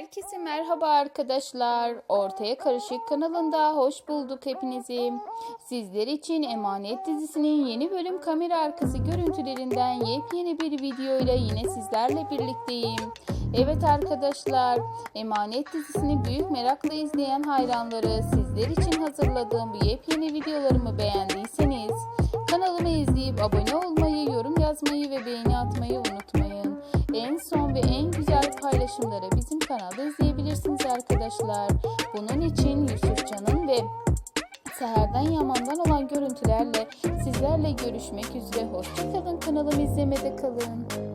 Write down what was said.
Herkese merhaba arkadaşlar. Ortaya Karışık kanalında hoş bulduk hepinizi. Sizler için Emanet dizisinin yeni bölüm kamera arkası görüntülerinden yepyeni bir video ile yine sizlerle birlikteyim. Evet arkadaşlar, Emanet dizisini büyük merakla izleyen hayranları sizler için hazırladığım bu yepyeni videolarımı beğendiyseniz kanalımı izleyip abone olmayı, yorum yazmayı ve beğeni paylaşımları bizim kanalda izleyebilirsiniz arkadaşlar. Bunun için Yusufcan'ın ve Seher'den Yaman'dan olan görüntülerle sizlerle görüşmek üzere. Hoşçakalın kanalımı izlemede kalın.